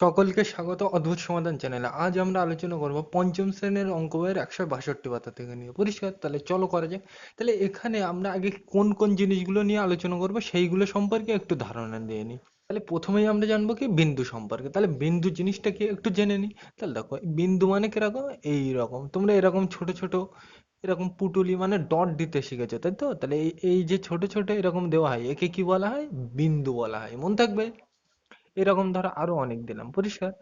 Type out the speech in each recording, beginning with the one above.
সকলকে স্বাগত, অদ্ভুত সমাধান চ্যানেলে। আজ আমরা আলোচনা করব পঞ্চম শ্রেণির অঙ্ক বইয়ের একশো বাষট্টি পাতা থেকে নিয়ে। পরিষ্কার, তাহলে চলো করা যাক। তাহলে এখানে আমরা আগে কোন কোন জিনিসগুলো নিয়ে আলোচনা করব সেইগুলো সম্পর্কে একটু ধারণা দিয়ে নিই। তাহলে প্রথমেই আমরা জানব কি বিন্দু সম্পর্কে। তাহলে বিন্দু জিনিসটা কি একটু জেনে নিই। তাহলে দেখো, বিন্দু মানে কীরকম? এই রকম তোমরা এরকম ছোট ছোট, এরকম পুটুলি মানে ডট দিতে শিখেছো, তাই তো? তাহলে এই যে ছোট ছোট এরকম দেওয়া হয়, একে কি বলা হয়? বিন্দু বলা হয়। মনে থাকবে? এরকম ধরো আরও অনেক দিলাম। পরিষ্কার?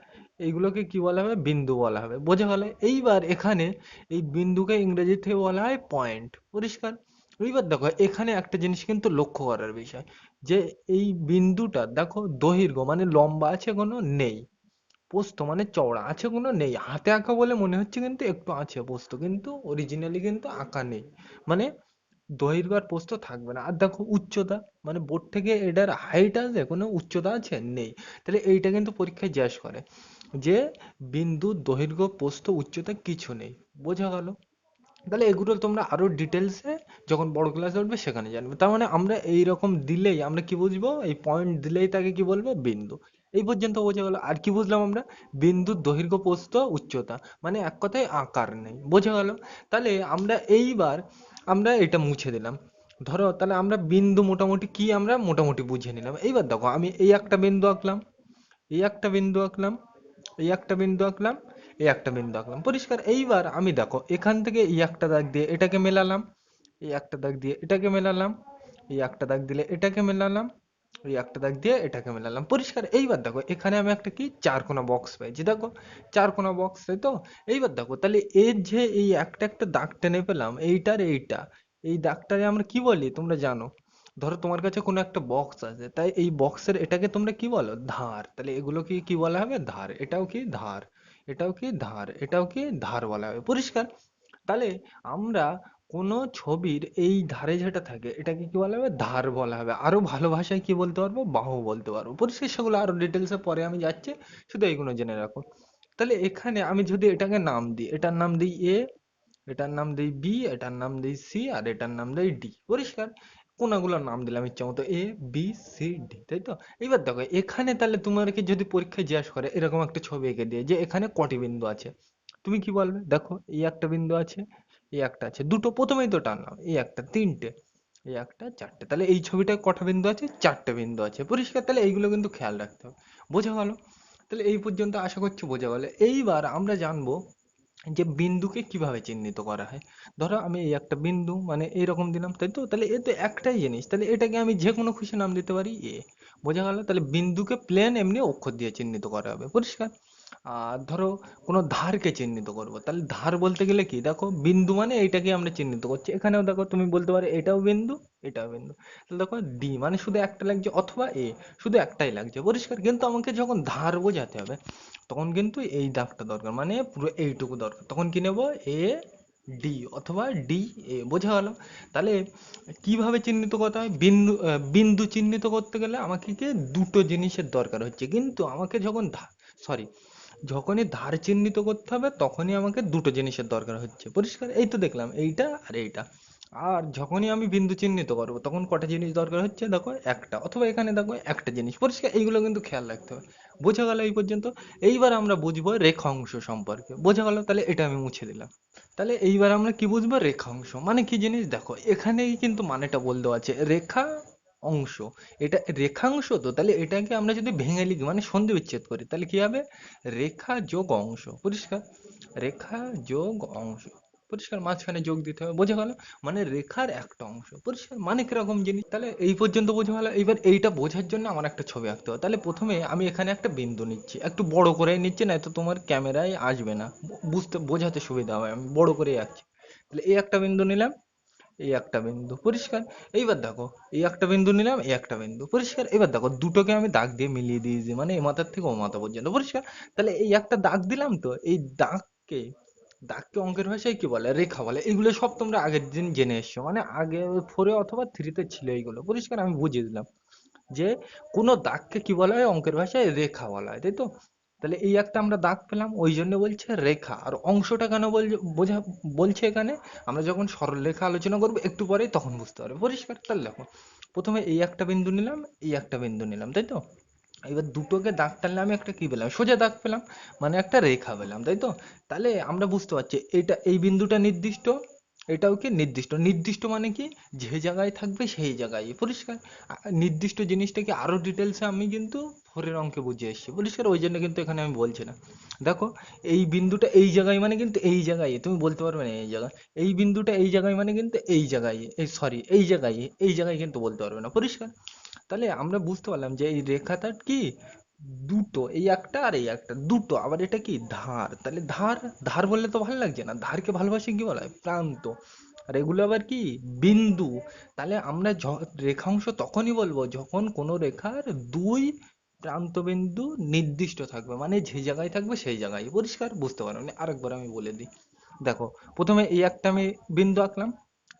এইগুলোকে কি বলা হবে? বিন্দু বলা হবে। বোঝা গেল, এইবার এখানে এই বিন্দুকে ইংরেজিতে বলা হয় পয়েন্ট পরিষ্কার? এইবার দেখো, এখানে একটা জিনিস কিন্তু লক্ষ্য করার বিষয়, যে এই বিন্দুটা দেখো, দৈর্ঘ্য মানে লম্বা আছে কোনো নেই, পোস্ত মানে চওড়া আছে কোনো নেই, হাতে আঁকা বলে মনে হচ্ছে কিন্তু একটু আছে পোস্ত, কিন্তু অরিজিনালি কিন্তু আঁকা নেই। মানে দৈর্ঘ্য আর প্রস্থ থাকবে না। আর দেখো উচ্চতা মানে বোর্ড থেকে এটার হাইট আছে, কোনো উচ্চতা আছে? নেই। তাহলে এইটা কিন্তু পরীক্ষায় জিজ্ঞেস করে যে বিন্দু দৈর্ঘ্য, প্রস্থ, উচ্চতা কিছু নেই। বোঝা গেল? তাহলে এগুলো তোমরা আরও ডিটেলসে যখন বড় ক্লাসে উঠবে সেখানে জানবে। তার মানে আমরা এই রকম দিলেই আমরা কি বুঝব? এই পয়েন্ট দিলেই তাকে কি বলব? বিন্দু। এই পর্যন্ত বোঝা গেল। আর কি বুঝলাম আমরা? বিন্দু দৈর্ঘ্য, প্রস্থ, উচ্চতা। মানে এক কথায় আকার নেই। বোঝা গেল? তাহলে আমরা এইবার আমরা এটা মুছে দিলাম। ধরো তাহলে আমরা বিন্দু মোটামুটি কি আমরা মোটামুটি বুঝে নিলাম। এইবার দেখো, আমি এই একটা বিন্দু আঁকলাম, এই একটা বিন্দু আঁকলাম, এই একটা বিন্দু আঁকলাম, এই একটা বিন্দু আঁকলাম। পরিষ্কার, এইবার আমি দেখো, এখান থেকে এই একটা দাগ দিয়ে এটাকে মেলালাম, এই একটা দাগ দিয়ে এটাকে মেলালাম, এই একটা দাগ দিলে এটাকে মেলালাম এই একটা দাগ দিয়ে এটাকে মেলালাম। পরিষ্কার, এইবার দেখো, এখানে আমি একটা কি? চারকোনা বক্স পেয়েছি দেখো চারকোনা বক্স তাই তো? এইবার দেখো, তাহলে এর যে এই একটা একটা দাগ টেনে পেলাম, এইটার এইটা। এই দাগটারে আমরা কি বলি? তোমরা জানো। ধরো তোমার কাছে কোনো একটা বক্স আছে, তাই এই বক্সের এটাকে তোমরা কি বলো? ধার। তাহলে এগুলো কি কি বলা হবে? ধার। এটাও কি? ধার। এটাও কি? ধার। এটাও কি? ধার বলা হবে। পরিষ্কার? তাহলে আমরা কোনো ছবির এই ধারে যেটা থাকে, এটাকে কি বলা হবে? ধার বলা হবে। আরও ভালো ভাষায় কি বলতে পারব? বাহু বলতে পারব। পরিষ্কার সেগুলো আরও ডিটেলসে পরে আমি যাচ্ছি। শুধু এইগুলো জেনে রাখো। তাহলে এখানে আমি যদি এটাকে নাম দিই, এটার নাম দিই এ এটার নাম দিই বি এটার নাম দিই সি আর এটার নাম দিই ডি পরিষ্কার? কোনাগুলোর নাম দিলাম ইচ্ছা মতো এ বি সি ডি তাই তো? এইবার দেখো, এখানে তাহলে তোমাকে যদি পরীক্ষায় জিজ্ঞাসা করে, এরকম একটা ছবি এঁকে দিয়ে, যে এখানে কটি বিন্দু আছে? তুমি কি বলবে? দেখো, এই একটা বিন্দু আছে এই একটা আছে। দুটো প্রথমেই তো টানলাম। এই একটা তিনটে, এই একটা চারটে। তাহলে এই ছবিটায় কটা বিন্দু আছে? চারটে বিন্দু আছে। পরিষ্কার, তাহলে এইগুলো কিন্তু খেয়াল রাখতে হবে। বোঝা গেল? তাহলে এই পর্যন্ত আশা করছি বোঝা গেল। এইবার আমরা জানব যে বিন্দুকে কীভাবে চিহ্নিত করা হয়। ধরো আমি এই একটা বিন্দু মানে এইরকম দিলাম, তাই তো? তাহলে এ তো একটাই জিনিস। তাহলে এটাকে আমি যে কোনো খুশি নাম দিতে পারি, এ। বোঝা গেল? তাহলে বিন্দুকে প্লেন এমনি অক্ষর দিয়ে চিহ্নিত করা হবে। পরিষ্কার? ধরো কোনো ধারকে চিহ্নিত করব। তাহলে ধার বলতে গেলে কি? দেখো বিন্দু মানে এইটাকে আমরা চিহ্নিত করছি। এখানেও দেখো তুমি বলতে পারো এটাও বিন্দু এটাও বিন্দু। তাহলে দেখো ডি মানে শুধু একটা লাগছে অথবা এ শুধু একটাই লাগছে। পরিষ্কার। কিন্তু আমাকে যখন ধার বোঝাতে হবে, তখন কিন্তু এই দাগটা দরকার। মানে পুরো এইটুকু দরকার। তখন কি নেব? এ ডি অথবা ডি এ বোঝা গেল? তাহলে কীভাবে চিহ্নিত করতে হয়? বিন্দু বিন্দু চিহ্নিত করতে গেলে আমাকে কি? দুটো জিনিসের দরকার হচ্ছে। কিন্তু আমাকে যখন সরি যখনই ধার চিহ্নিত করতে হবে, তখনই আমাকে দুটো জিনিসের দরকার হচ্ছে। পরিষ্কার? এই তো দেখলাম, এইটা আর এইটা। আর যখনই আমি বিন্দু চিহ্নিত করব, তখন কটা জিনিস দরকার হচ্ছে? দেখো, একটা। অথবা এখানে দেখো, একটা জিনিস। পরিষ্কার, এইগুলো কিন্তু খেয়াল রাখতে হবে। বোঝা গেল এই পর্যন্ত? এইবার আমরা বুঝব রেখাংশ সম্পর্কে। বোঝা গেল? তাহলে এটা আমি মুছে দিলাম। তাহলে এইবার আমরা কি বুঝব? রেখাংশ। মানে কি জিনিস? দেখো, এখানেই কিন্তু মানেটা বল দেওয়া আছে। রেখা অংশ। এটা রেখাংশ তো, তাহলে এটাকে আমরা যদি ভেঙে লিখি মানে সন্ধি বিচ্ছেদ করি, তাহলে কি হবে? রেখা যোগ অংশ, পরিষ্কার? রেখা যোগ অংশ, পরিষ্কার, মাঝখানে যোগ দিতে হবে, বোঝা গেল? মানে রেখার একটা অংশ, পরিষ্কার মানে কীরকম জিনিস? তাহলে এই পর্যন্ত বোঝা গেল। এইবার এইটা বোঝার জন্য আমার একটা ছবি আঁকতে হবে। তাহলে প্রথমে আমি এখানে একটা বিন্দু নিচ্ছি, একটু বড় করে নিচ্ছি না তো তোমার ক্যামেরায় আসবে না। বুঝতে, বোঝাতে সুবিধা হবে, আমি বড় করে আঁকছি। তাহলে এই একটা বিন্দু নিলাম এই একটা বিন্দু পরিষ্কার। এইবার দেখো, এই একটা বিন্দু নিলাম, এই একটা বিন্দু পরিষ্কার। এবার দেখো, দুটোকে আমি দাগ দিয়ে মিলিয়ে দিয়েছি মানে এ মাথার থেকে ও মাথা পর্যন্ত, পরিষ্কার? তাহলে এই একটা দাগ দিলাম তো, এই দাগকে দাগকে অঙ্কের ভাষায় কি বলে? রেখা বলে। এগুলো সব তোমরা আগের দিন জেনে এসছো মানে আগে ফোরে অথবা থ্রিতে ছিল এইগুলো। পরিষ্কার, আমি বুঝিয়ে দিলাম যে কোনো দাগকে কি বলা হয়? অঙ্কের ভাষায় রেখা বলা হয়, তাই তো? তাহলে এই একটা আমরা দাগ পেলাম, ওই জন্য বলছে রেখা। আর অংশটা কেন বোঝা, বলছে এখানে? আমরা যখন সরলরেখা আলোচনা করব, একটু পরেই তখন বুঝতে পারবে। পরিষ্কার, তাহলে দেখো। প্রথমে এই একটা বিন্দু নিলাম, এই একটা বিন্দু নিলাম, তাই তো? এবার দুটোকে দাগ টানলে আমি একটা কি পেলাম? সোজা দাগ পেলাম মানে একটা রেখা পেলাম, তাই তো? তাহলে আমরা বুঝতে পারছি, এটা, এই বিন্দুটা নির্দিষ্ট, এটাও কি নির্দিষ্ট? নির্দিষ্ট মানে কি? যে জায়গায় থাকবে সেই জায়গায়। পরিষ্কার? নির্দিষ্ট জিনিসটাকে আরও ডিটেলসে আমি কিন্তু ফোরের অঙ্কে বুঝে এসেছি। পরিষ্কার ওই জন্য কিন্তু এখানে আমি বলছি না। দেখো, এই বিন্দুটা এই জায়গায় মানে কিন্তু এই জায়গায়। তুমি বলতে পারবে না এই জায়গায়। এই বিন্দুটা এই জায়গায় মানে কিন্তু এই জায়গায়। এই সরি এই জায়গায়। এই জায়গায় কিন্তু বলতে পারবে না। পরিষ্কার তাহলে আমরা বুঝতে পারলাম যে এই রেখাটা কি? দুটো, এই একটা আর এই একটা। দুটো। আবার এটা কি? ধার। তাহলে ধার ধার বললে তো ভালো লাগছে না। ধারকে ভালোবাসে কি বলা হয়? প্রান্ত। আর এগুলো আবার কি? বিন্দু। তাহলে আমরা রেখাংশ তখনই বলব যখন কোনো রেখার দুই প্রান্ত বিন্দু নির্দিষ্ট থাকবে মানে যে জায়গায় থাকবে সেই জায়গায়। পরিষ্কার? বুঝতে পারো আরেকবার আমি বলে দিই। দেখো, প্রথমে এই একটা আমি বিন্দু আঁকলাম,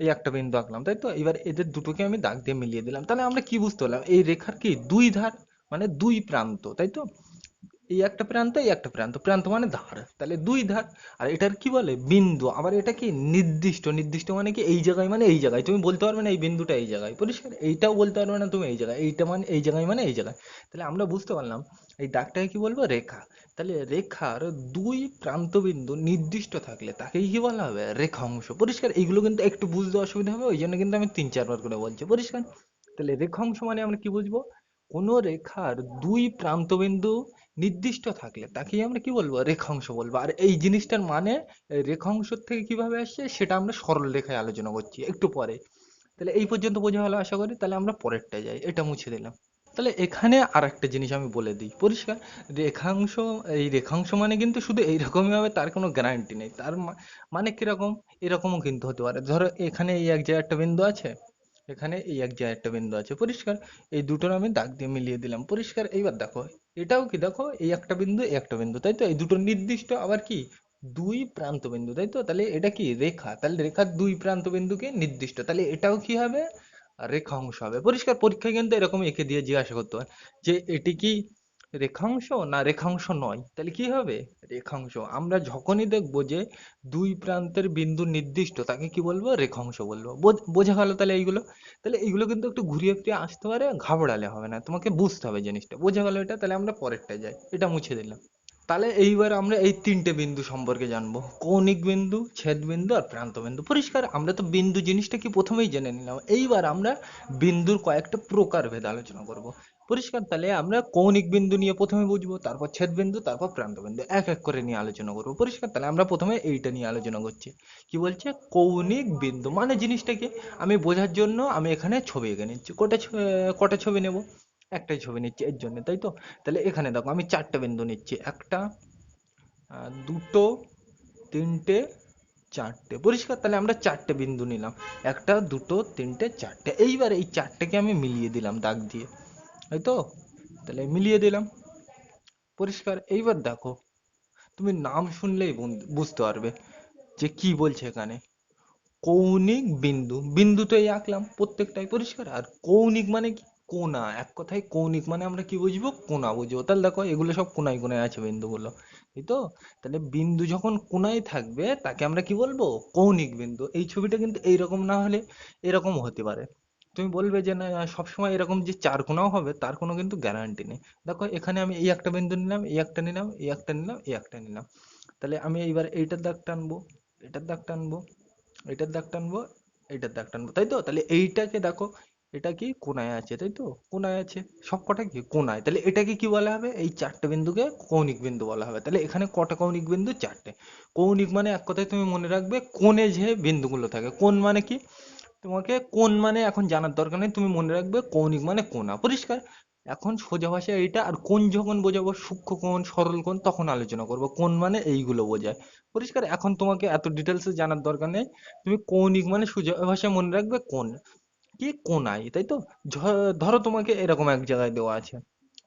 এই একটা বিন্দু আঁকলাম, তাই তো? এবার এদের দুটোকে আমি দাগ দিয়ে মিলিয়ে দিলাম। তাহলে আমরা কি বুঝতে পারলাম? এই রেখার কি? দুই ধার মানে দুই প্রান্ত, তাই তো? এই একটা প্রান্ত, এই একটা প্রান্ত। প্রান্ত মানে ধার। তাহলে দুই ধার। আর এটার কি বলে? বিন্দু। আবার এটা কি? নির্দিষ্ট। নির্দিষ্ট মানে কি? এই জায়গায় মানে এই জায়গায়। তুমি বলতে পারবে না এই বিন্দুটা এই জায়গায়। পরিষ্কার? এইটাও বলতে পারবে না তুমি এই জায়গায়। এইটা মানে এই জায়গায় মানে এই জায়গায়। তাহলে আমরা বুঝতে পারলাম, এই দাগটাকে কি বলব? রেখা। তাহলে রেখার দুই প্রান্ত বিন্দু নির্দিষ্ট থাকলে তাকেই কি বলা হবে? রেখাংশ। পরিষ্কার? এইগুলো কিন্তু একটু বুঝতে অসুবিধা হবে। ওই জন্য কিন্তু আমি তিন, চারবার করে বলছি। পরিষ্কার? তাহলে রেখাংশ মানে আমরা কি বুঝব? কোনো রেখার দুই প্রান্ত বিন্দু নির্দিষ্ট থাকলে তাকেই আমরা কি বলব? রেখাংশ বলব। আর এই জিনিসটার মানে রেখাংশ থেকে কীভাবে আসছে, সেটা আমরা সরল রেখায় আলোচনা করছি একটু পরে। তাহলে এই পর্যন্ত বোঝা হলো আশা করি। তাহলে আমরা পরেরটা যাই। এটা মুছে দিলাম। তাহলে এখানে আর একটা জিনিস আমি বলে দিই। পরিষ্কার? রেখাংশ, এই রেখাংশ মানে কিন্তু শুধু এইরকমই হবে, তার কোনো গ্যারান্টি নেই। তার মানে কীরকম? এরকমও কিন্তু হতে পারে। ধরো এখানে এই এক জায়গায় একটা বিন্দু আছে এখানে এই এক জায়গায় একটা বিন্দু আছে, পরিষ্কার। এই দুটোর আমি দাগ দিয়ে মিলিয়ে দিলাম। পরিষ্কার, এইবার দেখো, এটাও কি দেখো, এই একটা বিন্দু, এই একটা বিন্দু, তাই তো? এই দুটো নির্দিষ্ট, আবার কি? দুই প্রান্ত বিন্দু, তাই তো? তাহলে এটা কি? রেখা। তাহলে রেখার দুই প্রান্ত বিন্দুকে নির্দিষ্ট। তাহলে এটাও কি হবে? রেখা অংশ হবে। পরিষ্কার পরীক্ষায় কিন্তু এরকম এঁকে দিয়ে জিজ্ঞাসা করতে হয় যে এটি কি রেখাংশ না রেখাংশ নয়? তাহলে কি হবে? রেখাংশ। আমরা যখনই দেখব যে দুই প্রান্তের বিন্দু নির্দিষ্ট, তাকে কি বলব? রেখাংশ বলব। বোঝা গেল তাহলে এইগুলো? তাহলে এইগুলো কিন্তু একটু ঘুরিয়ে ফিরিয়ে আসতে পারে, ঘাবড়ালে হবে না। তোমাকে বুঝতে হবে জিনিসটা। বোঝা গেল এটা? তাহলে আমরা পরেরটা যাই। এটা মুছে দিলাম। তাহলে এইবার আমরা এই তিনটে বিন্দু সম্পর্কে জানব। কৌণিক বিন্দু, ছেদ বিন্দু আর প্রান্ত বিন্দু। পরিষ্কার? আমরা তো বিন্দু জিনিসটা কি প্রথমেই জেনে নিলাম। এইবার আমরা বিন্দুর কয়েকটা প্রকারভেদ আলোচনা করব। পরিষ্কার, তাহলে আমরা কৌণিক বিন্দু নিয়ে প্রথমে বুঝব, তারপর ছেদ বিন্দু তারপর প্রান্ত বিন্দু এক এক করে নিয়ে আলোচনা করব। পরিষ্কার, তাহলে আমরা প্রথমে এইটা নিয়ে আলোচনা করছি। কি বলছে? কৌণিক বিন্দু মানে জিনিসটাকে আমি বোঝার জন্য আমি এখানে ছবি এঁকে নিচ্ছি। কটা কটা ছবি নেব? একটাই ছবি নিচ্ছি এর জন্য, তাই তো? তাহলে এখানে দেখো, আমি চারটে বিন্দু নিচ্ছি। একটা দুটো, তিনটে, চারটে। পরিষ্কার, তাহলে আমরা চারটে বিন্দু নিলাম। একটা, দুটো, তিনটে, চারটে। এইবার এই চারটেকে আমি মিলিয়ে দিলাম দাগ দিয়ে। তাই তো তাহলে মিলিয়ে দিলাম। পরিষ্কার, এইবার দেখো। তুমি নাম শুনলেই বুঝতে পারবে যে কি বলছে এখানে। কৌণিক বিন্দু বিন্দু তো এই আঁকলাম প্রত্যেকটাই পরিষ্কার। আর কৌণিক মানে কি? কোনা এক কথায় কৌণিক মানে আমরা কি বুঝব? কোনা বুঝব। তাহলে দেখো, এগুলো সব কোনায় কোনায় আছে বিন্দুগুলো। এই তো? তাহলে বিন্দু যখন কোনায় থাকবে, তাকে আমরা কি বলব? কৌণিক বিন্দু। এই ছবিটা কিন্তু এইরকম না হলে এরকম হতে পারে। তুমি বলবে যে না, সবসময় এরকম যে চার কোনাও হবে, তার কোনো কিন্তু গ্যারান্টি নেই। দেখো, এখানে আমি এই একটা বিন্দু নিলাম, এই একটা নিলাম, এই একটা নিলাম, এই একটা নিলাম। তাহলে আমি এইবার এইটার দাগ টানবো, এটার দাগ টানবো, এটার দাগ টানবো, এটার দাগ টানবো, তাই তো? তাহলে এইটাকে দেখো, এটা কি কোনায় আছে, তাই তো? কোনায় আছে, সব কটা কি কোনায় তাহলে এটাকে কি বলা হবে? এই চারটে বিন্দুকে কৌণিক বিন্দু বলা হবে। তাহলে এখানে কটা কৌণিক বিন্দু? চারটে। কৌণিক মানে এক কথায় তুমি মনে রাখবে, কোণে যে বিন্দুগুলো থাকে। কোণ মানে কি? তোমাকে কোন মানে এখন জানার দরকার নেই। তুমি মনে রাখবে কৌণিক মানে কোনা, পরিষ্কার? এখন সোজা ভাষায় এইটা আর কোণ যখন বোঝাবো, সূক্ষ্ম কোণ, সরল কোণ, তখন আলোচনা করব, কোন মানে এইগুলো বোঝায়। পরিষ্কার? এখন তোমাকে এত ডিটেলসে জানার দরকার নেই। তুমি কৌণিক মানে সোজা ভাষায় মনে রাখবে কোন? কি কোণায়, তাই তো? ধরো তোমাকে এরকম এক জায়গায় দেওয়া আছে।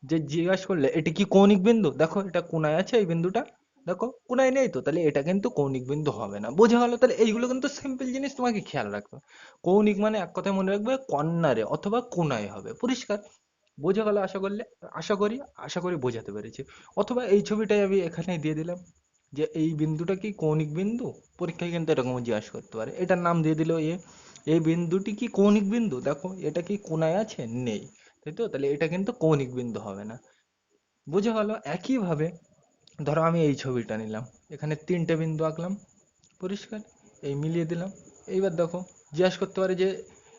যে জিজ্ঞাসা করলে, এটা কি কৌণিক বিন্দু? দেখো, এটা কোণায় আছে এই বিন্দুটা। দেখো কোণায় নেই তো, তাহলে এটা কিন্তু কৌণিক বিন্দু হবে না। বোঝা গেল তাহলে এইগুলো কিন্তু সিম্পল জিনিস, তোমাকে খেয়াল রাখতে হবে। কৌণিক মানে এক কথায় মনে রাখবে কর্নারে অথবা কোণায় হবে, পরিষ্কার। বোঝা গেল আশা করলে, আশা করি আশা করি বোঝাতে পেরেছি। অথবা এই ছবিটাই আমি এখানে দিয়ে দিলাম যে এই বিন্দুটা কি কৌণিক বিন্দু? পরীক্ষায় কিন্তু এরকম জিজ্ঞাসা করতে পারে। এটার নাম দিয়ে দিল এ। এই বিন্দুটি কি কৌণিক বিন্দু? দেখো, এটা কি কোনায় আছে? নেই। তাই তো? তাহলে এটা কিন্তু কৌণিক বিন্দু হবে না। বোঝা গেল, একইভাবে ধরো আমি এই ছবিটা নিলাম। এখানে তিনটে বিন্দু আঁকলাম, পরিষ্কার, এই মিলিয়ে দিলাম। এইবার দেখো, জিজ্ঞাসা করতে পারে যে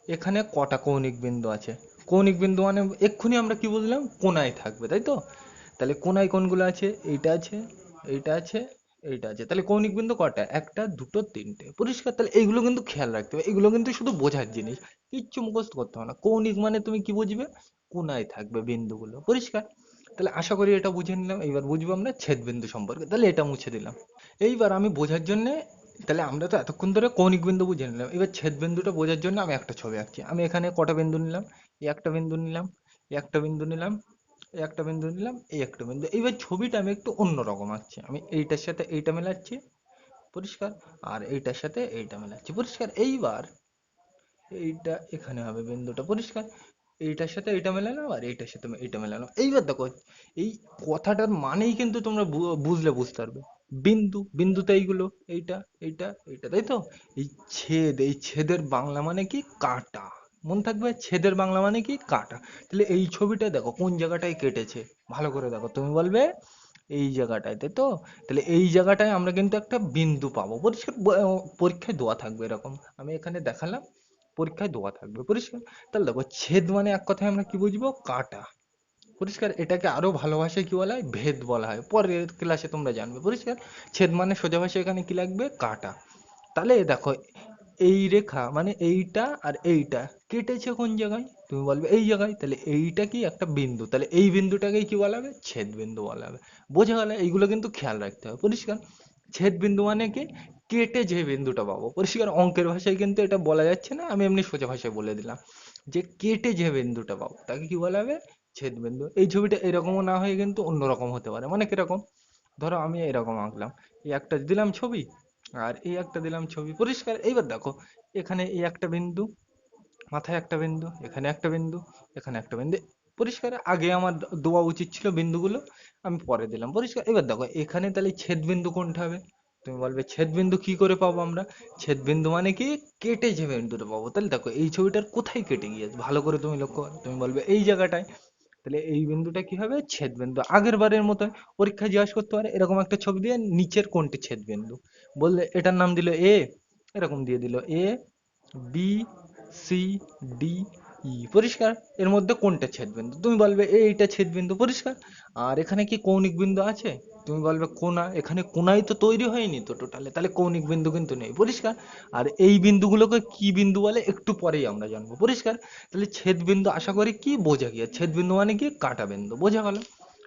এখানে কটা কৌণিক বিন্দু আছে? কৌণিক বিন্দু মানে এক্ষুনি আমরা কি বুঝলাম? কোনায় থাকবে, তাই তো? তাহলে কোনায় কোনগুলো আছে? এইটা আছে এইটা আছে এইটা আছে। তাহলে কৌণিক বিন্দু কটা? একটা, দুটো, তিনটে। পরিষ্কার? তাহলে এইগুলো কিন্তু খেয়াল রাখতে হবে। এগুলো কিন্তু শুধু বোঝার জিনিস। কিচ্ছু মুখস্থ করতে হবে না। কৌণিক মানে তুমি কি বুঝবে? কোনায় থাকবে বিন্দুগুলো। পরিষ্কার? তাহলে আশা করি এটা বুঝে নিলাম, এইবার বুঝব আমরা ছেদ বিন্দু সম্পর্কে, তাহলে এটা মুছে দিলাম। এইবার আমি বোঝার জন্য, তাহলে আমরা তো এতক্ষণ ধরে কৌণিক বিন্দু বুঝে নিলাম এবার ছেদ বিন্দুটা বোঝার জন্য আমি একটা ছবি আঁকছি। আমি এখানে কটা বিন্দু নিলাম? এই একটা বিন্দু নিলাম, এই একটা বিন্দু নিলাম, এই একটা বিন্দু নিলাম, এই একটা বিন্দু। এইবার ছবিটা আমি একটু অন্যরকম আঁকছি। আমি এইটার সাথে এইটা মেলাচ্ছি, পরিষ্কার, আর এইটার সাথে এইটা মেলাচ্ছি, পরিষ্কার। এইবার এইটা এখানে হবে বিন্দুটা পরিষ্কার এইটার সাথে এইটা মেলালাম আর এইটার সাথে এইটা মেলালাম এইবার দেখো, এই কথাটার মানেই কিন্তু তোমরা বুঝলে বুঝতে পারবে। বিন্দু, বিন্দুতে এইগুলো, এইটা এইটা এইটা, তাই তো? এই ছেদ, এই ছেদের বাংলা মানে কি? কাটা। মনে থাকবে ছেদের বাংলা মানে কি? কাটা। তাহলে এই ছবিটা দেখো, কোন জায়গাটায় কেটেছে? ভালো করে দেখো, তুমি বলবে এই জায়গাটায়, তাই তো? তাহলে এই জায়গাটায় আমরা কিন্তু একটা বিন্দু পাবো। পরিষ্কার পরীক্ষায় দেওয়া থাকবে এরকম। আমি এখানে দেখালাম। পরীক্ষায় দেওয়া থাকবে। পরিষ্কার? তাহলে দেখো, ছেদ মানে এক কথায় আমরা কি বুঝব? কাটা। পরিষ্কার? এটাকে আরও ভালো ভাষায় কি বলা হয়? ভেদ বলা হয়। পরের ক্লাসে তোমরা জানবে। পরিষ্কার? ছেদ মানে সোজা ভাষায় এখানে কি লাগবে? কাটা। তাহলে দেখো, এই রেখা মানে এইটা আর এইটা কেটেছে কোন জায়গায়? তুমি বলবে এই জায়গায়। তাহলে এইটা কি একটা বিন্দু? তাহলে এই বিন্দুটাকেই কি বলা হবে? ছেদ বিন্দু বলা হবে। বোঝা গেল, এইগুলো কিন্তু খেয়াল রাখতে হবে। পরিষ্কার? ছেদ বিন্দু মানে কি? কেটে যে বিন্দুটা পাবো। পরিষ্কার অঙ্কের ভাষায় কিন্তু এটা বলা যাচ্ছে না, আমি এমনি সোজা ভাষায় বলে দিলাম। যে কেটে যে বিন্দুটা পাবো, তাকে কি বলা হবে? ছেদ বিন্দু এই ছবিটা এরকমও না হয়ে কিন্তু অন্যরকম হতে পারে মানে কীরকম? ধরো আমি এরকম আঁকলাম। এই একটা দিলাম ছবি আর এই একটা দিলাম ছবি। পরিষ্কার, এইবার দেখো, এখানে এই একটা বিন্দু, মাথায় একটা বিন্দু, এখানে একটা বিন্দু, এখানে একটা বিন্দু। পরিষ্কার, আগে আমার দেওয়া উচিত ছিল বিন্দুগুলো, আমি পরে দিলাম। পরিষ্কার এবার দেখো, এখানে তাহলে ছেদ বিন্দু কোনটা হবে? তুমি বলবে ছেদ বিন্দু কি করে পাবো আমরা? ছেদ বিন্দু মানে কি? কেটে যে বিন্দুটা পাবো। তাহলে দেখো, এই ছবিটার কোথায় কেটে গিয়েছে? ভালো করে তুমি লক্ষ্য করো। তুমি বলবে এই জায়গাটায়। তাহলে এই বিন্দুটা কি হবে? ছেদ বিন্দু আগের বারের মতো পরীক্ষায় জিজ্ঞাসা করতে পারে। এরকম একটা ছবি দিয়ে নিচের কোনটি ছেদ বিন্দু বললে এটার নাম দিল এ এরকম দিয়ে দিল A B C D E পরিষ্কার? এর মধ্যে কোনটা ছেদবিন্দু। তুমি বলবে এইটা ছেদবিন্দু। পরিষ্কার? আর এখানে কি কৌণিক বিন্দু আছে? তুমি বলবে কোনা, এখানে কোনাই তো তৈরি হয়নি তো টোটালে তাহলে কৌণিক বিন্দু কিন্তু নেই, পরিষ্কার? আর এই বিন্দুগুলোকে কি বিন্দু বলে একটু পরেই আমরা জানব, পরিষ্কার? তাহলে ছেদ বিন্দু আশা করি কি বোঝা গিয়ে ছেদ বিন্দু মানে কি? কাটা বিন্দু, বোঝা গেল?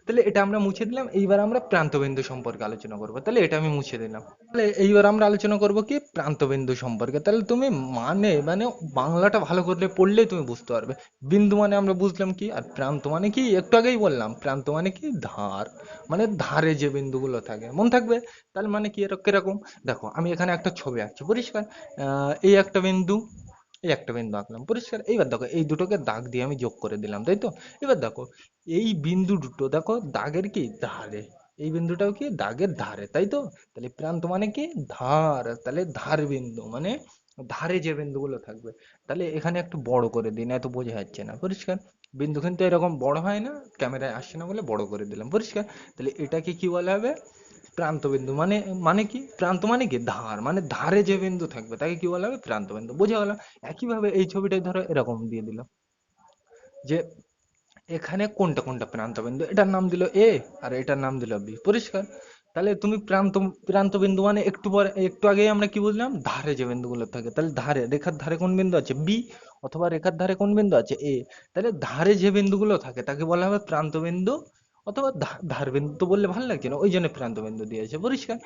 তাহলে এটা আমরা মুছে দিলাম। এইবার আমরা প্রান্ত বিন্দু সম্পর্কে আলোচনা করব। তাহলে এটা আমি মুছে দিলাম। তাহলে এইবার আমরা আলোচনা করব কি? প্রান্ত বিন্দু সম্পর্কে। তাহলে তুমি মানে মানে বাংলাটা ভালো করে পড়লেই তুমি বুঝতে পারবে। বিন্দু মানে আমরা বুঝলাম কি? আর প্রান্ত মানে কি? একটু আগেই বললাম, প্রান্ত মানে কি? ধার। মানে ধারে যে বিন্দুগুলো থাকে, মন থাকবে? তাহলে মানে কি? এরকম কীরকম? দেখো, আমি এখানে একটা ছবি আঁকছি, পরিষ্কার? এই একটা বিন্দু এই একটা বিন্দু আঁকলাম, পরিষ্কার। এইবার দেখো, এই দুটোকে দাগ দিয়ে আমি যোগ করে দিলাম, তাই তো? এবার দেখো, এই বিন্দু দুটো দেখো, দাগের কি? ধারে। এই বিন্দুটাও কি? দাগের ধারে, তাই তো? তাহলে প্রান্ত মানে কি? ধার। তাহলে ধার বিন্দু মানে ধারে যে বিন্দুগুলো থাকবে। তাহলে এখানে একটু বড় করে দিন, এত বোঝা যাচ্ছে না। পরিষ্কার? বিন্দু কিন্তু এরকম বড় হয় না, ক্যামেরায় আসছে না বলে বড় করে দিলাম। পরিষ্কার? তাহলে এটাকে কি বলা হবে? প্রান্ত বিন্দু মানে মানে কি? প্রান্ত মানে কি? ধার। মানে ধারে যে বিন্দু থাকবে, তাকে কি বলা হবে? প্রান্ত বিন্দু। বোঝা গেল? একইভাবে এই ছবিটাই ধরো এরকম দিয়ে দিলাম যে এখানে কোনটা কোনটা প্রান্ত বিন্দু? এটার নাম দিল এ আর এটার নাম দিল বি। পরিষ্কার? তাহলে তুমি প্রান্ত প্রান্ত বিন্দু মানে একটু পরে, একটু আগেই আমরা কি বুঝলাম? ধারে যে বিন্দুগুলো থাকে। তাহলে ধারে, রেখার ধারে কোন বিন্দু আছে? বি অথবা রেখার ধারে কোন বিন্দু আছে? এ। তাহলে ধারে যে বিন্দুগুলো থাকে, তাকে বলা হবে প্রান্ত বিন্দু অথবা ধার বিন্দু তো বললে ভালো লাগছে না ওই জন্য প্রান্ত বিন্দু দিয়েছে, পরিষ্কার।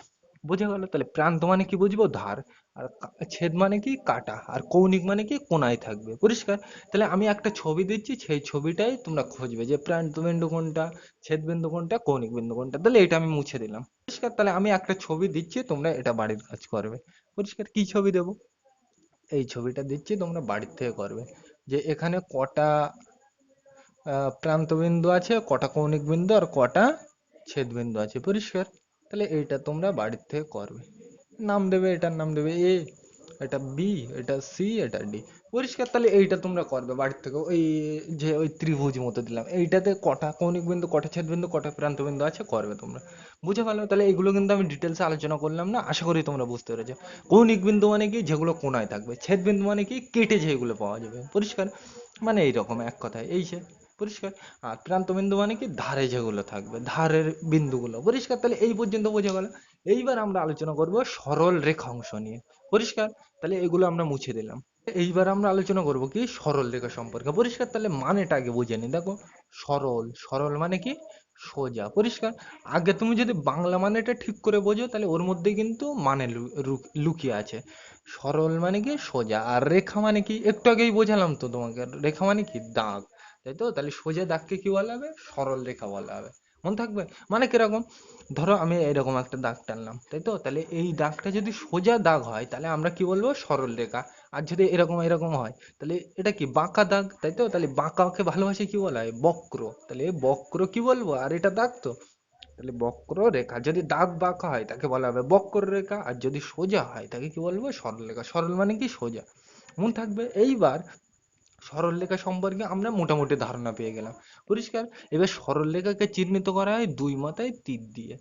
বোঝা গেল, তাহলে প্রান্ত মানে কি বুঝব? ধার, আর ছেদ মানে কি? কাটা, আর কৌণিক মানে কি? কোনায় থাকবে, পরিষ্কার? তাহলে আমি একটা ছবি দিচ্ছি, সেই ছবিটাই তোমরা খুঁজবে যে প্রান্ত বিন্দু কোনটা, ছেদ বিন্দু কোনটা, কৌণিক বিন্দু কোনটা, তাহলে এটা আমি মুছে দিলাম। পরিষ্কার? তাহলে আমি একটা ছবি দিচ্ছি, তোমরা এটা বাড়ির কাজ করবে। পরিষ্কার? কি ছবি দেবো? এই ছবিটা দিচ্ছি, তোমরা বাড়ির থেকে করবে। যে এখানে কটা আহ, প্রান্ত বিন্দু আছে কটা কৌণিক বিন্দু আর কটা ছেদ বিন্দু আছে পরিষ্কার? তাহলে এইটা তোমরা বাড়ির থেকে করবে। নাম দেবে এটার নাম দেবে এ এটা বি এটা সি এটা ডি পরিষ্কার? তাহলে এইটা তোমরা করবে বাড়ির থেকে ওই যে ওই ত্রিভুজ মতো দিলাম। এইটাতে কটা কৌণিক বিন্দু কটা ছেদ বিন্দু কটা প্রান্ত বিন্দু আছে করবে তোমরা। বুঝে ভালো তাহলে এগুলো কিন্তু আমি ডিটেলসে আলোচনা করলাম না? আশা করি তোমরা বুঝতে পেরেছ। কৌণিক বিন্দু মানে কি? যেগুলো কোনায় থাকবে। ছেদ বিন্দু মানে কি? কেটে যেগুলো পাওয়া যাবে। পরিষ্কার? মানে এইরকম এক কথায়। এই সে পরিষ্কার। আর প্রান্ত বিন্দু মানে কি? ধারে যেগুলো থাকবে, ধারের বিন্দুগুলো। পরিষ্কার? তাহলে এই পর্যন্ত বোঝা গেল। এইবার আমরা আলোচনা করব সরল রেখা অংশ নিয়ে। পরিষ্কার? তাহলে এগুলো আমরা মুছে দিলাম। এইবার আমরা আলোচনা করব কি? সরল রেখা সম্পর্কে। পরিষ্কার? তাহলে মানেটা আগে বুঝে নি। দেখো, সরল। সরল মানে কি? সোজা। পরিষ্কার? আগে তুমি যদি বাংলা মানেটা ঠিক করে বোঝো, তাহলে ওর মধ্যে কিন্তু মানে লুকিয়ে আছে। সরল মানে কি? সোজা। আর রেখা মানে কি? একটু আগেই বোঝালাম তো তোমাকে। রেখা মানে কি? দাগ। তাই তো তাহলে সোজা দাগকে কি বলা হবে? সরল রেখা বলা হবে। মনে থাকবে? মানে কীরকম? ধরো আমি এরকম একটা দাগ টানলাম তাই তো তাহলে এই দাগটা যদি সোজা দাগ হয়, তাহলে আমরা কি বলব? সরল রেখা। আর যদি এরকম এরকম হয়, তাহলে এটা কি বাঁকা দাগ? তাই তো তাহলে বাঁকাকে ভালোবাসে কি বলা হয়? বক্র। তাহলে বক্র কি বলব? আর এটা দাগ তো। তাহলে বক্র রেখা। যদি দাগ বাঁকা হয়, তাকে বলা হবে বক্র রেখা। আর যদি সোজা হয়, তাকে কি বলব? সরল রেখা। সরল মানে কি? সোজা। মনে থাকবে? এইবার সরলরেখা সম্পর্কে আমরা মোটামুটি ধারণা পেয়ে গেলাম। পরিষ্কার? এবার সরলরেখাকে চিহ্নিত করা হয় দুই মাথায় তীর দিয়ে।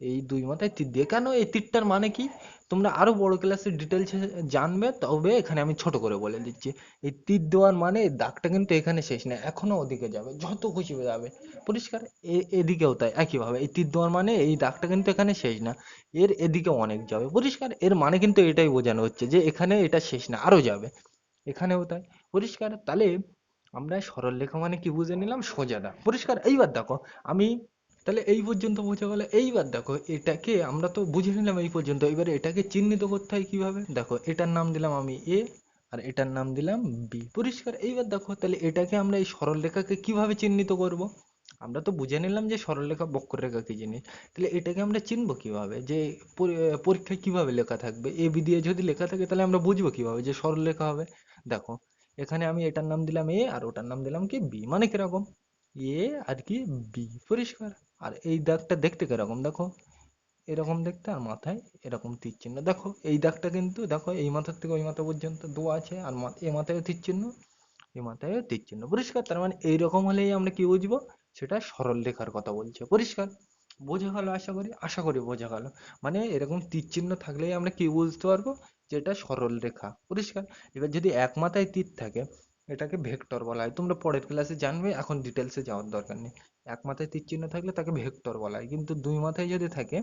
এই দুই মাথায় তীর দিয়ে। কেন এই তীরটার মানে কি? তোমরা আরও বড় ক্লাসে ডিটেলস জানবে, তবে এখানে আমি ছোট করে বলে দিচ্ছি। এই তীর দেওয়ার মানে দাগটা কিন্তু এখানে শেষ না এখনও ওদিকে যাবে, যত খুশি যাবে। পরিষ্কার? এদিকেও তাই, একইভাবে। এই তীর দেওয়ার মানে এই দাগটা কিন্তু এখানে শেষ না, এর এদিকে অনেক যাবে। পরিষ্কার? এর মানে কিন্তু এটাই বোঝানো হচ্ছে যে এখানে এটা শেষ না, আরও যাবে। এখানেও তাই। পরিষ্কার, তাহলে আমরা সরল রেখা মানে কি বুঝে নিলাম? সোজাটা পরিষ্কার, এইবার দেখো, আমি তাহলে এই পর্যন্ত বোঝা গেল, এইবার দেখো, এটাকে আমরা তো বুঝে নিলাম এই পর্যন্ত। এবারে এটাকে চিহ্নিত করতে হয় কীভাবে? দেখো, এটার নাম দিলাম আমি এ আর এটার নাম দিলাম বি পরিষ্কার, এইবার দেখো, তাহলে এটাকে আমরা এই সরল রেখাকে কীভাবে চিহ্নিত করব? আমরা তো বুঝে নিলাম যে সরলরেখা বক্ররেখা কি জিনিস। তাহলে এটাকে আমরা চিনবো কীভাবে? যে পরীক্ষায় কীভাবে লেখা থাকবে? এ বি দিয়ে যদি লেখা থাকে, তাহলে আমরা বুঝব কীভাবে যে সরলরেখা হবে? দেখো এখানে আমি এটার নাম দিলাম এ আর ওটার নাম দিলাম কি বি মানে কীরকম? এ আর কি বি পরিষ্কার। আর এই দাগটা দেখতে কীরকম, দেখো? এরকম দেখতে আর মাথায় এরকম তীর চিহ্ন। দেখো, এই দাগটা কিন্তু, দেখো, এই মাথার থেকে ওই মাথা পর্যন্ত দোয়া আছে আর এ মাথায় তীর চিহ্ন, এ মাথায় তীর চিহ্ন। পরিষ্কার? তার মানে এইরকম হলেই আমরা কি বুঝব? সেটা সরল রেখার কথা বলছে। পরিষ্কার? বোঝা গেল, আশা করি? আশা করি বোঝা গেল। মানে এরকম তীর চিহ্ন থাকলেই আমরা কি বুঝতে পারব? যে এটা সরল রেখা, পরিষ্কার? এবার যদি এক মাথায় তীর থাকে, এটাকে ভেক্টর বলা হয়। তোমরা পরের ক্লাসে জানবে, এখন ডিটেলসে যাওয়ার দরকার নেই। এক মাথায় তীর চিহ্ন থাকলে তাকে ভেক্টর বলা হয়। কিন্তু দুই মাথায় যদি থাকে,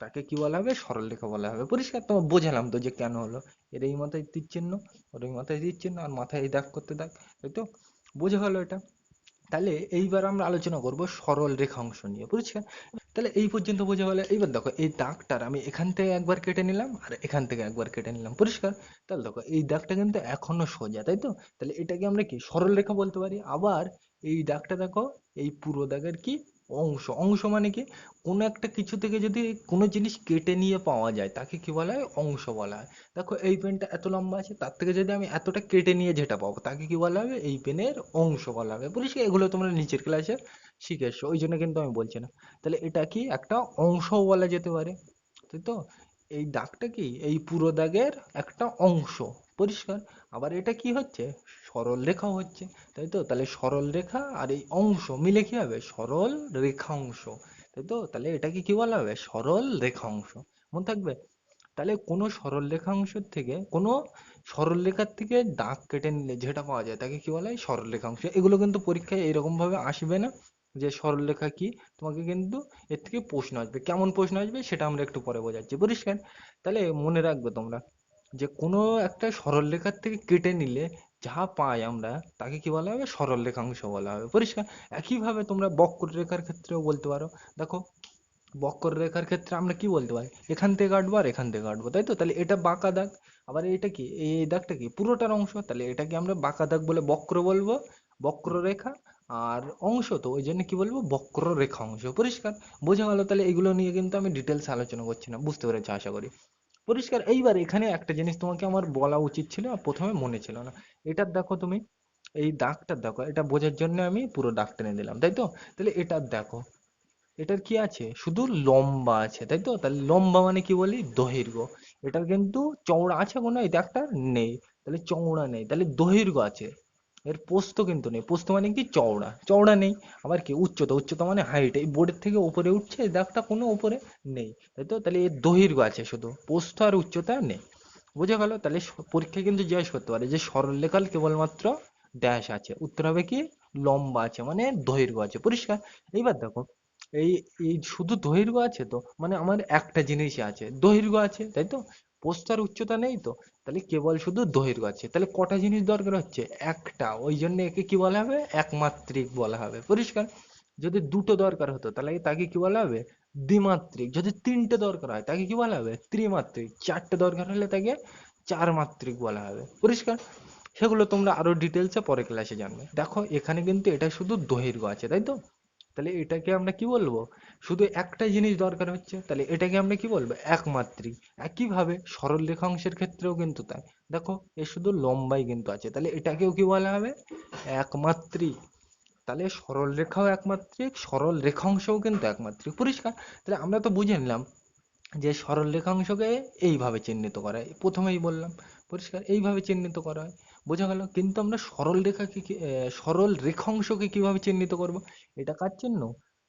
তাকে কি বলা হবে? সরল রেখা বলা হবে। পরিষ্কার? তোমার বোঝালাম তো যে কেন হলো। এর এই মাথায় তীর চিহ্ন, ওর এই মাথায় তীর চিহ্ন, আর মাথায় এই দাগ করতে দাগ, তাই তো? বোঝা গেল এটা? তাহলে এইবার আমরা আলোচনা করব সরল রেখা অংশ নিয়ে, বুঝছেন? তাহলে এই পর্যন্ত বোঝা গেল। এইবার দেখো, এই দাগটার আমি এখান থেকে একবার কেটে নিলাম আর এখান থেকে একবার কেটে নিলাম, পরিষ্কার? তাহলে দেখো, এই দাগটা কিন্তু এখনও সোজা, তাই তো? তাহলে এটাকে আমরা কি সরল রেখা বলতে পারি? আবার এই দাগটা দেখো, এই পুরো দাগের কি? অংশ। অংশ মানে কি? কোনো একটা কিছু থেকে যদি কোনো জিনিস কেটে নিয়ে পাওয়া যায়, তাকে কি বলা হয়? অংশ বলা হয়। দেখো, এই পেনটা এত লম্বা আছে, তার থেকে যদি আমি এতটা কেটে নিয়ে যেটা পাবো, তাকে কি বলা হবে? এই পেনের অংশ বলা হবে। পরিষ্কার এগুলো তোমরা নিচের ক্লাসে শিখে এসছো ওই জন্য কিন্তু আমি বলছি না। তাহলে এটা কি একটা অংশও বলা যেতে পারে, তাই তো? এই দাগটা কি? এই পুরো দাগের একটা অংশ। পরিষ্কার? আবার এটা কি হচ্ছে? সরল রেখাও হচ্ছে, তাই তো? তাহলে সরল রেখা আর এই অংশ মিলে কি হবে? সরল রেখাংশ। তাই তো? তাহলে এটাকে কি বলা হবে? সরল রেখাংশ। মনে থাকবে? তাহলে কোনো সরল রেখাংশের থেকে, কোনো সরল রেখার থেকে দাগ কেটে নিলে যেটা পাওয়া যায়, তাকে কি বলা হয়? সরল রেখাংশ। এগুলো কিন্তু পরীক্ষায় এরকম ভাবে আসবে না। যে সরলরেখা কি? তোমাকে কিন্তু এর থেকে প্রশ্ন আসবে। কেমন প্রশ্ন আসবে সেটা আমরা একটু পরে বোঝাচ্ছি পরিষ্কার তাহলে মনে রাখবে তোমরা যে কোনো একটা সরলরেখার থেকে কেটে নিলে যা পাই আমরা, তাকে কি বলা হবে? সরল রেখাংশ বলা হবে পরিষ্কার একইভাবে তোমরা বক্ররেখার ক্ষেত্রেও বলতে পারো। দেখো, বক্ররেখার ক্ষেত্রে আমরা কি বলতে পারি? এখান থেকে কাটবো আর এখান থেকে কাটবো, তাই তো? তাহলে এটা বাঁকা দাগ। আবার এটা কি? এই দাগটা কি? পুরোটার অংশ। তাহলে এটাকে আমরা বাঁকা দাগ বলে বক্র বলব। বক্ররেখা আর অংশ তো, ওই জন্য কি বলব? বক্ররেখা অংশ। পরিষ্কার? বোঝা গেল তাহলে এগুলো নিয়ে কিন্তু আমি ডিটেলস আলোচনা করছি না। বুঝতে পেরেছ আশা করি। পরিষ্কার, এইবার এখানে একটা জিনিস তোমাকে আমার বলা উচিত ছিল প্রথমে মনে ছিল না। এটার দেখো তুমি, এই দাগটা দেখো, এটা বোঝার জন্য আমি পুরো দাগ টেনে দিলাম, তাই তো? তাহলে এটার দেখো, এটার কি আছে? শুধু লম্বা আছে, তাই তো? তাহলে লম্বা মানে কি বলি? দৈর্ঘ্য। এটার কিন্তু চওড়া আছে কোনো? এটা একটা নেই। তাহলে চওড়া নেই। তাহলে দৈর্ঘ্য আছে। এর প্রস্থ কিন্তু নেই। প্রস্থ মানে কি? চওড়া। চওড়া নেই। আবার কি? উচ্চতা। উচ্চতা মানে হাইট এই বোর্ডের থেকে উপরে উঠছে, এই দাগটা কোনো উপরে নেই। তাই তো তাহলে এর দৈর্ঘ্য আছে শুধু। প্রস্থ আর উচ্চতা নেই। বোঝা গেল? তাহলে পরীক্ষায় কিন্তু জিজ্ঞেস করতে পারে। যে সরলরেখার কেবলমাত্র ড্যাশ আছে। উত্তর হবে কি? লম্বা আছে মানে দৈর্ঘ্য আছে। পরিষ্কার? এইবার দেখো, এই এই শুধু দৈর্ঘ্য আছে তো? মানে আমার একটা জিনিসই আছে। দৈর্ঘ্য আছে তাই তো প্রস্থ উচ্চতা নেই তো? তাহলে কেবল শুধু দৈর্ঘ্য আছে। তাহলে কটা জিনিস দরকার হচ্ছে? একটা, ওই জন্য একে কি বলা হবে? একমাত্রিক বলা হবে। পরিষ্কার? যদি দুটো দরকার হতো, তাহলে তাকে কি বলা হবে? দ্বিমাত্রিক। যদি তিনটে দরকার হয়, তাকে কি বলা হবে? ত্রিমাত্রিক। চারটে দরকার হলে তাকে চার মাত্রিক বলা হবে। পরিষ্কার? সেগুলো তোমরা আরও ডিটেলসে পরে ক্লাসে জানবে। দেখো, এখানে কিন্তু এটা শুধু দৈর্ঘ্য আছে, তাই তো? তাহলে এটাকে আমরা কি বলব? শুধু একটা জিনিস দরকার হচ্ছে, তাহলে এটাকে আমরা কি বলব? একমাত্রিক। একইভাবে সরল রেখাংশের ক্ষেত্রেও কিন্তু তাই। দেখো, এ শুধু লম্বাই কিন্তু আছে। তাহলে এটাকেও কি বলা হবে? একমাত্রিক। তাহলে সরল রেখাও একমাত্রিক, সরল রেখাংশও কিন্তু একমাত্রিক। পরিষ্কার? তাহলে আমরা তো বুঝে নিলাম যে সরল রেখাংশকে এইভাবে চিহ্নিত করা হয়। প্রথমেই বললাম, পরিষ্কার? এইভাবে চিহ্নিত করা হয়। বোঝা গেল। কিন্তু আমরা সরল রেখাকে সরল রেখাংশকে কীভাবে চিহ্নিত করব? এটা কার চিহ্ন?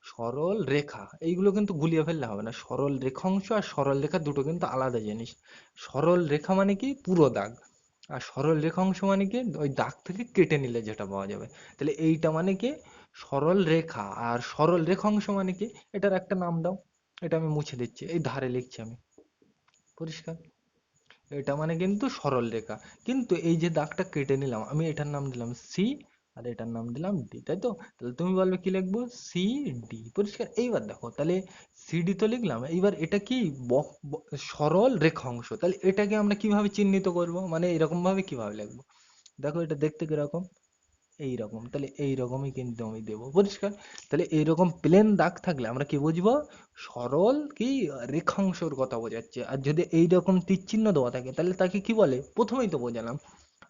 সরল রেখা। এইগুলো কিন্তু গুলিয়ে ফেললে হবে না। সরল রেখাংশ আর সরল রেখা দুটো কিন্তু আলাদা জিনিস। সরল রেখা মানে কি? পুরো দাগ। আর সরল রেখাংশ মানে কি? ওই দাগ থেকে কেটে নিলে যেটা পাওয়া যাবে। তাহলে এইটা মানে কি? সরল রেখা। আর সরল রেখাংশ মানে কি? এটার একটা নাম দাও। এটা আমি মুছে দিচ্ছি। এই ধারে লিখছি আমি। পরিষ্কার? এটা মানে কিন্তু সরল রেখা। কিন্তু এই যে দাগটা কেটে নিলাম, আমি এটার নাম দিলাম সি আর এটার নাম দিলাম ডি তাই তো? তাহলে তুমি বলবে কি লিখব? সি ডি পরিষ্কার। এইবার দেখো, তাহলে সিডি তো লিখলাম, এইবার এটা কি সরল সরল রেখাংশ? তাহলে এটাকে আমরা কীভাবে চিহ্নিত করব? মানে এরকম ভাবে কীভাবে লিখব? দেখো এটা দেখতে কীরকম। এইরকম, তাহলে এইরকমই কিন্তু আমি দেবো। পরিষ্কার? তাহলে এইরকম প্লেন দাগ থাকলে আমরা কি বুঝব? সরল কি রেখাংশর কথা বোঝাচ্ছে। আর যদি এইরকম তীরচিহ্ন দেওয়া থাকে, তাহলে তাকে কি বলে? প্রথমেই তো বোঝালাম।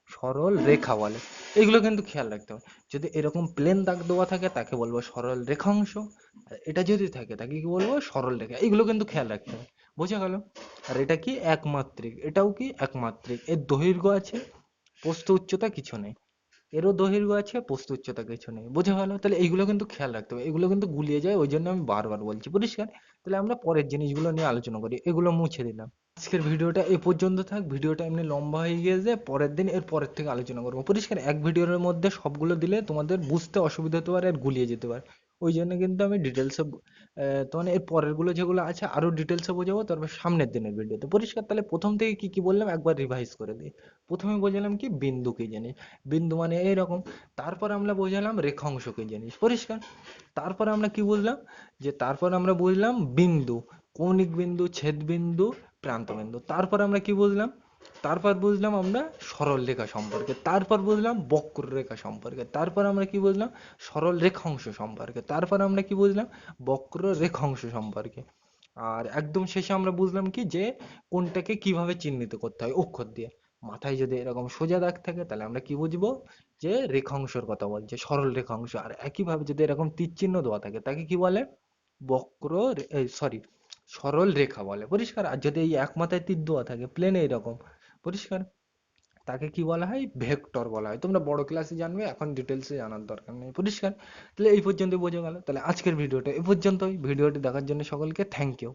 সরল রেখা বলে। এগুলো কিন্তু খেয়াল রাখতে হবে। যদি এরকম প্লেন দাগ দেওয়া থাকে, তাকে বলব সরল রেখাংশ। আর এটা যদি থাকে, তাকে কি বলব? সরল রেখা। এগুলো কিন্তু খেয়াল রাখতে হবে। বোঝা গেল? আর এটা কি একমাত্রিক? এটাও কি একমাত্রিক? এর দৈর্ঘ্য আছে। প্রস্থ উচ্চতা কিছু নেই। এরও দৈর্ঘ্য আছে পোস্ত উচ্চতা কিছু নেই। বোঝা ভালো? তাহলে এইগুলো কিন্তু খেয়াল রাখতে হবে। এগুলো কিন্তু গুলিয়ে যায়, ওই জন্য আমি বারবার বলছি, পরিষ্কার? তাহলে আমরা পরের জিনিসগুলো নিয়ে আলোচনা করি। এগুলো মুছে দিলাম। আজকের ভিডিওটা এ পর্যন্ত থাক। ভিডিওটা এমনি লম্বা হয়ে গিয়েছে, পরের দিন এর পরের থেকে আলোচনা করব। পরিষ্কার? এক ভিডিওর মধ্যে সবগুলো দিলে তোমাদের বুঝতে অসুবিধা হতে পারে আর গুলিয়ে যেতে পারে। ওই জন্য কিন্তু আমি ডিটেলসে তোমার এর পরেরগুলো যেগুলো আছে আরও ডিটেলসে বোঝাবো, তারপর সামনের দিনের ভিডিওতে পরিষ্কার, তাহলে প্রথম থেকে কি কি বললাম? একবার রিভাইজ করে দিই। প্রথমে বোঝালাম কি? বিন্দু কি জিনিস? বিন্দু মানে এইরকম। তারপর আমরা বোঝালাম রেখাংশ কি জিনিস? পরিষ্কার? তারপর আমরা কি বুঝলাম? যে তারপর আমরা বুঝলাম বিন্দু। কৌণিক বিন্দু, ছেদ বিন্দু, প্রান্ত বিন্দু। তারপর আমরা কি বুঝলাম? তারপর বুঝলাম আমরা সরল রেখা সম্পর্কে, তারপর বুঝলাম বক্ররেখা সম্পর্কে, তারপর আমরা কি বুঝলাম? সরল রেখাংশ সম্পর্কে, তারপর আমরা কি বুঝলাম? বক্র রেখাংশ সম্পর্কে। আর একদম শেষে আমরা বুঝলাম কি যে কোনটাকে কীভাবে চিহ্নিত করতে হয় অক্ষর দিয়ে। মাথায় যদি এরকম সোজা দাগ থাকে, তাহলে আমরা কি বুঝব? যে রেখাংশের কথা বলছে, সরল রেখাংশ। আর একইভাবে যদি এরকম তীর চিহ্ন দেওয়া থাকে, তাকে কি বলে? বক্র সরি সরল রেখা বলে, পরিষ্কার? আর যদি এই এক মাথায় তীর দেওয়া থাকে প্লেনে এরকম পরিষ্কার? তাকে কি বলা হয়? ভেক্টর বলা হয়। তোমরা বড় ক্লাসে জানবে, এখন ডিটেলসে জানার দরকার নেই। পরিষ্কার? তাহলে এই পর্যন্ত বোঝা গেল। তাহলে আজকের ভিডিওটা এই পর্যন্তই। ভিডিওটি দেখার জন্য সকলকে থ্যাংক ইউ